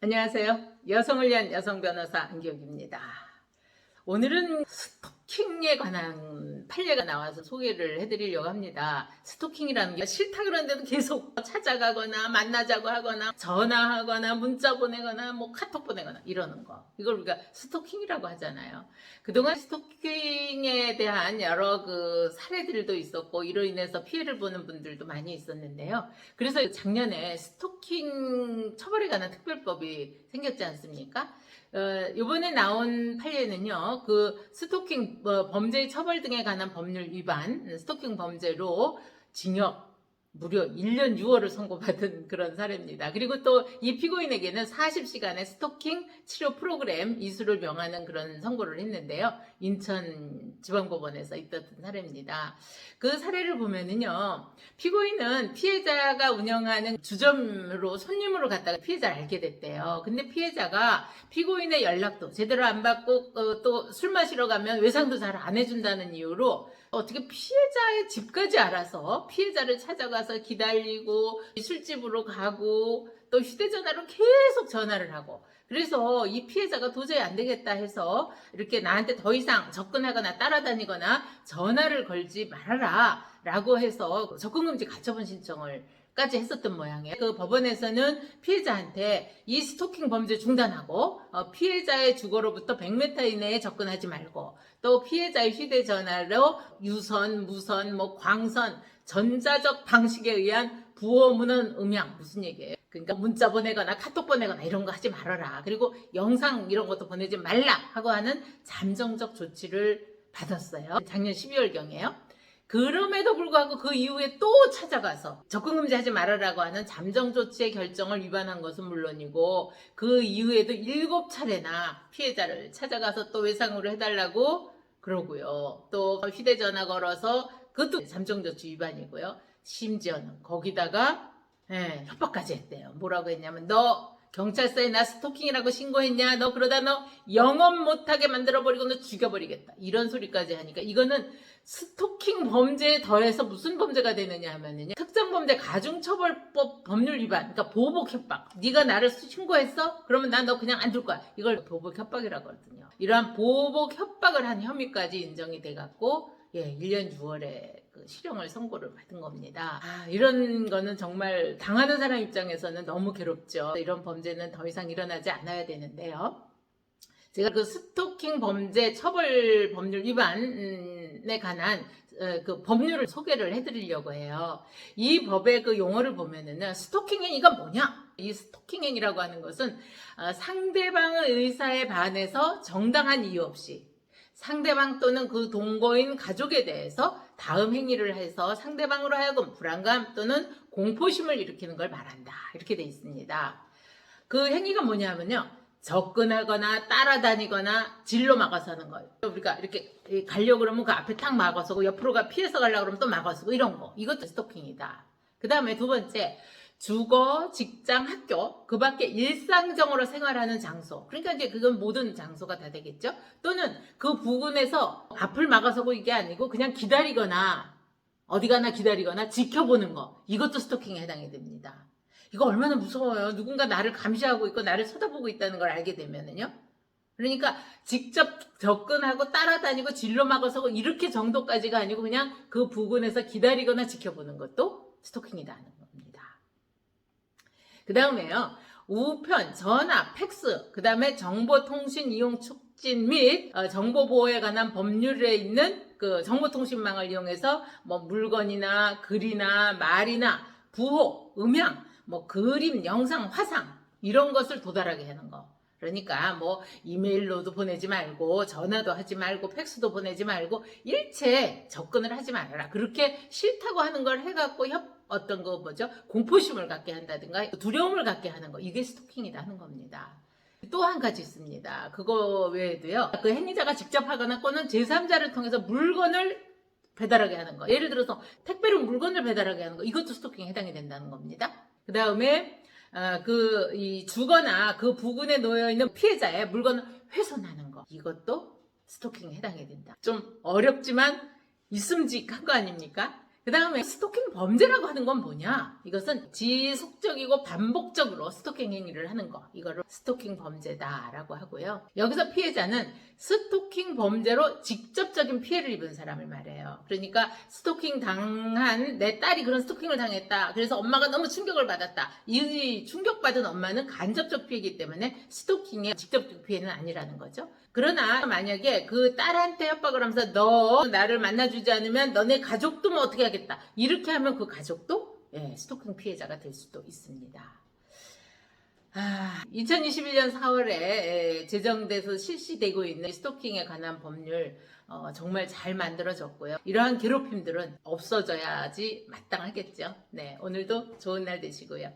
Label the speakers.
Speaker 1: 안녕하세요. 여성을 위한 여성 변호사 안기혁입니다. 오늘은 스토킹에 관한 판례가 나와서 소개를 해드리려고 합니다. 스토킹이라는 게 싫다 그러는데도 계속 찾아가거나 만나자고 하거나 전화하거나 문자 보내거나 뭐 카톡 보내거나 이러는 거. 이걸 우리가 스토킹이라고 하잖아요. 그동안 스토킹에 대한 여러 그 사례들도 있었고 이로 인해서 피해를 보는 분들도 많이 있었는데요. 그래서 작년에 스토킹 처벌에 관한 특별법이 생겼지 않습니까? 어, 이번에 나온 판례는요, 그 스토킹 뭐, 범죄 처벌 등에 관한 법률 위반, 스토킹 범죄로 징역 무려 1년 6월을 선고받은 그런 사례입니다. 그리고 또 이 피고인에게는 40시간의 스토킹 치료 프로그램 이수를 명하는 그런 선고를 했는데요. 인천 지방법원에서 있었던 사례입니다. 그 사례를 보면은요, 피고인은 피해자가 운영하는 주점으로 손님으로 갔다가 피해자를 알게 됐대요. 근데 피해자가 피고인의 연락도 제대로 안 받고 어, 또술 마시러 가면 외상도 잘 안 해준다는 이유로 어떻게 피해자의 집까지 알아서 피해자를 찾아가서 기다리고 술집으로 가고 또 휴대전화로 계속 전화를 하고. 그래서 이 피해자가 도저히 안 되겠다 해서 이렇게 나한테 더 이상 접근하거나 따라다니거나 전화를 걸지 말아라 라고 해서 접근금지 가처분 신청을 까지 했었던 모양이에요. 그 법원에서는 피해자한테 이 스토킹 범죄 중단하고 어, 피해자의 주거로부터 100m 이내에 접근하지 말고 또 피해자의 휴대전화로 유선, 무선, 뭐 광선, 전자적 방식에 의한 부호 문헌 음향 무슨 얘기예요? 그러니까 문자 보내거나 카톡 보내거나 이런 거 하지 말아라. 그리고 영상 이런 것도 보내지 말라 하고 하는 잠정적 조치를 받았어요. 작년 12월경에요. 그럼에도 불구하고 그 이후에 또 찾아가서 접근 금지 하지 말아라고 하는 잠정 조치의 결정을 위반한 것은 물론이고 그 이후에도 일곱 차례나 피해자를 찾아가서 또 외상으로 해달라고 그러고요. 또 휴대전화 걸어서 그것도 잠정 조치 위반이고요. 심지어는 거기다가 예, 협박까지 했대요. 뭐라고 했냐면 너 경찰서에 나 스토킹이라고 신고했냐? 너 그러다 너 영업 못하게 만들어버리고 너 죽여버리겠다. 이런 소리까지 하니까 이거는 스토킹 범죄에 더해서 무슨 범죄가 되느냐 하면은요. 특정범죄 가중처벌법 법률 위반, 그러니까 보복 협박. 네가 나를 신고했어? 그러면 난너 그냥 안 둘 거야. 이걸 보복 협박이라고 하거든요. 이러한 보복 협박을 한 혐의까지 인정이 돼갖고 예, 1년 6월에 그 실형을 선고를 받은 겁니다. 아, 이런 거는 정말 당하는 사람 입장에서는 너무 괴롭죠. 이런 범죄는 더 이상 일어나지 않아야 되는데요. 제가 그 스토킹 범죄 처벌 법률 위반에 관한 어, 그 법률을 소개를 해드리려고 해요. 이 법의 그 용어를 보면은 스토킹 행위가 뭐냐? 이 스토킹 행위라고 하는 것은 어, 상대방의 의사에 반해서 정당한 이유 없이 상대방 또는 그 동거인 가족에 대해서 다음 행위를 해서 상대방으로 하여금 불안감 또는 공포심을 일으키는 걸 말한다. 이렇게 돼 있습니다. 그 행위가 뭐냐면요. 접근하거나 따라다니거나 진로 막아서 하는 거예요. 우리가 이렇게 가려고 그러면 그 앞에 탁 막아서고 옆으로 가 피해서 가려고 그러면 또 막아서고 이런 거. 이것도 스토킹이다. 그 다음에 두 번째, 주거, 직장, 학교, 그 밖에 일상적으로 생활하는 장소. 그러니까 이제 그건 모든 장소가 다 되겠죠? 또는 그 부근에서 앞을 막아서고 이게 아니고 그냥 기다리거나 어디 가나 기다리거나 지켜보는 거. 이것도 스토킹에 해당이 됩니다. 이거 얼마나 무서워요. 누군가 나를 감시하고 있고 나를 쳐다보고 있다는 걸 알게 되면은요. 그러니까 직접 접근하고 따라다니고 진로 막아서고 이렇게 정도까지가 아니고 그냥 그 부근에서 기다리거나 지켜보는 것도 스토킹이라는 겁니다. 그 다음에요. 우편, 전화, 팩스, 그 다음에 정보통신 이용 촉진 및 어, 정보보호에 관한 법률에 있는 그 정보통신망을 이용해서 뭐 물건이나 글이나 말이나 부호, 음향, 뭐 그림, 영상, 화상 이런 것을 도달하게 하는 거. 그러니까 뭐 이메일로도 보내지 말고 전화도 하지 말고 팩스도 보내지 말고 일체 접근을 하지 말아라. 그렇게 싫다고 하는 걸 해갖고 협 어떤 거 뭐죠 공포심을 갖게 한다든가 두려움을 갖게 하는 거 이게 스토킹이다 하는 겁니다. 또 한 가지 있습니다. 그거 외에도요. 그 행위자가 직접 하거나 또는 제3자를 통해서 물건을 배달하게 하는 거. 예를 들어서 택배로 물건을 배달하게 하는 거. 이것도 스토킹에 해당이 된다는 겁니다. 그 다음에 어, 그, 이, 주거나 그 부근에 놓여 있는 피해자의 물건을 훼손하는 거. 이것도 스토킹에 해당이 된다. 좀 어렵지만 있음직한 거 아닙니까? 그 다음에 스토킹 범죄라고 하는 건 뭐냐? 이것은 지속적이고 반복적으로 스토킹 행위를 하는 거. 이거를 스토킹 범죄다라고 하고요. 여기서 피해자는 스토킹 범죄로 직접적인 피해를 입은 사람을 말해요. 그러니까 스토킹 당한 내 딸이 그런 스토킹을 당했다. 그래서 엄마가 너무 충격을 받았다. 이 충격받은 엄마는 간접적 피해이기 때문에 스토킹의 직접적 피해는 아니라는 거죠. 그러나 만약에 그 딸한테 협박을 하면서 너 나를 만나주지 않으면 너네 가족도 뭐 어떻게 하 겠다. 이렇게 하면 그 가족도 예, 스토킹 피해자가 될 수도 있습니다. 아, 2021년 4월에 제정돼서 실시되고 있는 스토킹에 관한 법률 어, 정말 잘 만들어졌고요. 이러한 괴롭힘들은 없어져야지 마땅하겠죠. 네, 오늘도 좋은 날 되시고요.